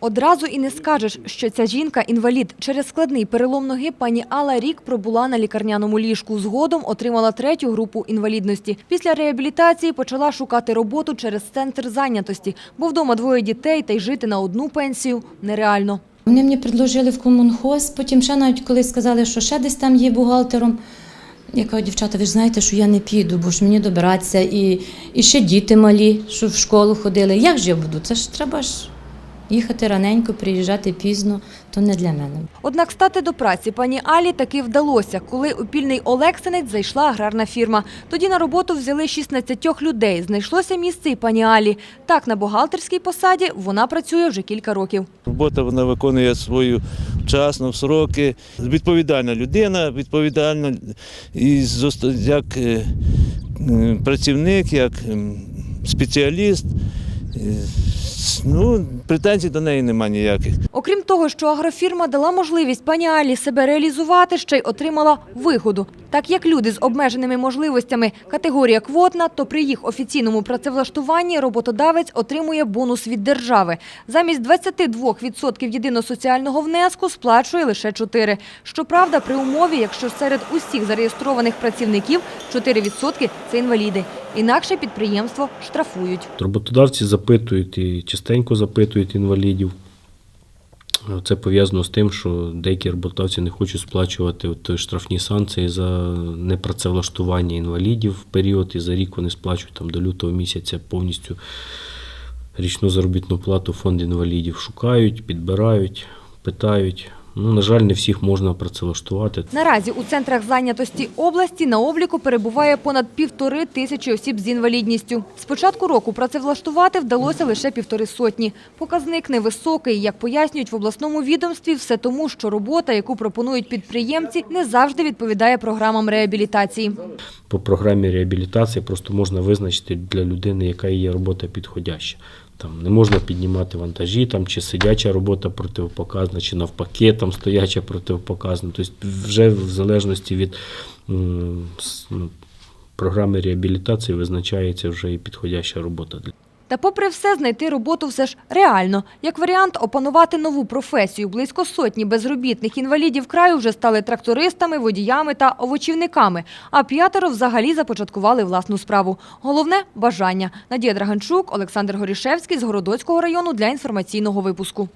Одразу і не скажеш, що ця жінка інвалід. Через складний перелом ноги пані Алла рік пробула на лікарняному ліжку. Згодом отримала третю групу інвалідності. Після реабілітації почала шукати роботу через центр зайнятості, бо вдома двоє дітей та й жити на одну пенсію нереально. Вони мені предложили в комунхоз, потім ще навіть коли сказали, що ще десь там є бухгалтером. Я кажу, дівчата, ви ж знаєте, що я не піду, бо ж мені добиратися, і, і ще діти малі, що в школу ходили. Як ж я буду? Це ж треба ж їхати раненько, приїжджати пізно, то не для мене. Однак стати до праці пані Алі таки вдалося, коли у пільний Олексинець зайшла аграрна фірма. Тоді на роботу взяли 16 людей. Знайшлося місце і пані Алі. Так, на бухгалтерській посаді вона працює вже кілька років. Робота вона виконує свою вчасно, в сроки. Відповідальна людина, відповідальна і як е, е, працівник, як спеціаліст. Ну, претензій до неї немає ніяких. Окрім того, що агрофірма дала можливість пані Алі себе реалізувати, ще й отримала вигоду. Так як люди з обмеженими можливостями категорія квотна, то при їх офіційному працевлаштуванні роботодавець отримує бонус від держави. Замість 22% єдиного соціального внеску сплачує лише 4%. Щоправда, при умові, якщо серед усіх зареєстрованих працівників 4% – це інваліди. Інакше підприємство штрафують. Роботодавці запитують і частенько запитують інвалідів. Це пов'язано з тим, що деякі роботодавці не хочуть сплачувати штрафні санкції за непрацевлаштування інвалідів в період, і за рік вони сплачують там, до лютого місяця повністю річну заробітну плату фонд інвалідів. Шукають, підбирають, питають. Ну, на жаль, не всіх можна працевлаштувати. Наразі у центрах зайнятості області на обліку перебуває понад півтори тисячі осіб з інвалідністю. З початку року працевлаштувати вдалося лише півтори сотні. Показник невисокий, як пояснюють в обласному відомстві, все тому, що робота, яку пропонують підприємці, не завжди відповідає програмам реабілітації. по програмі реабілітації просто можна визначити для людини, яка є робота підходяща. Там не можна піднімати вантажі, там чи сидяча робота противопоказана, чи навпаки, там стояча противопоказана. Тобто вже в залежності від ну, програми реабілітації визначається вже і підходяща робота. Та попри все, знайти роботу все ж реально. Як варіант, опанувати нову професію. Близько сотні безробітних інвалідів краю вже стали трактористами, водіями та овочівниками, а п'ятеро взагалі започаткували власну справу. Головне – бажання. Надія Драганчук, Олександр Горішевський з Городоцького району для інформаційного випуску.